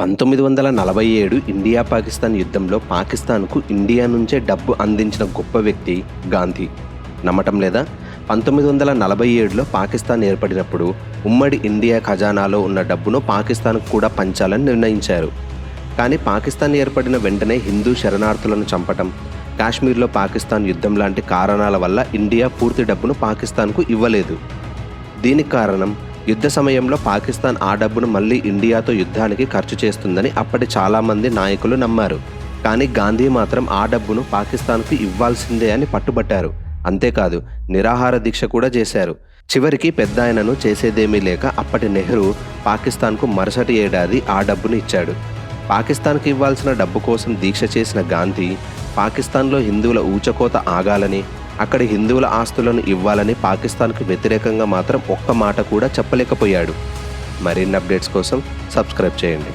పంతొమ్మిది వందల నలభై ఏడు ఇండియా పాకిస్తాన్ యుద్ధంలో పాకిస్తాన్కు ఇండియా నుంచే డబ్బు అందించిన గొప్ప వ్యక్తి గాంధీ. నమ్మటం లేదా? పంతొమ్మిది వందల నలభై ఏడులో పాకిస్తాన్ ఏర్పడినప్పుడు ఉమ్మడి ఇండియా ఖజానాలో ఉన్న డబ్బును పాకిస్తాన్కు కూడా పంచాలని నిర్ణయించారు. కానీ పాకిస్తాన్ ఏర్పడిన వెంటనే హిందూ శరణార్థులను చంపటం కాశ్మీర్లో పాకిస్తాన్ యుద్ధం లాంటి కారణాల వల్ల ఇండియా పూర్తి డబ్బును పాకిస్తాన్కు ఇవ్వలేదు. దీనికి కారణం యుద్ధ సమయంలో పాకిస్తాన్ ఆ డబ్బును మళ్ళీ ఇండియాతో యుద్ధానికి ఖర్చు చేస్తుందని అప్పటి చాలామంది నాయకులు నమ్మారు. కానీ గాంధీ మాత్రం ఆ డబ్బును పాకిస్తాన్కు ఇవ్వాల్సిందే అని పట్టుబట్టారు. అంతేకాదు నిరాహార దీక్ష కూడా చేశారు. చివరికి పెద్ద ఆయనను చేసేదేమీ లేక అప్పటి నెహ్రూ పాకిస్తాన్కు మరుసటి ఏడాది ఆ డబ్బును ఇచ్చాడు. పాకిస్తాన్కి ఇవ్వాల్సిన డబ్బు కోసం దీక్ష చేసిన గాంధీ పాకిస్తాన్లో హిందువుల ఊచకోత ఆగాలని అక్కడి హిందువుల ఆస్తులను ఇవ్వాలని పాకిస్తాన్కు వ్యతిరేకంగా మాత్రం ఒక్క మాట కూడా చెప్పలేకపోయాడు. మరిన్ని అప్డేట్స్ కోసం సబ్స్క్రైబ్ చేయండి.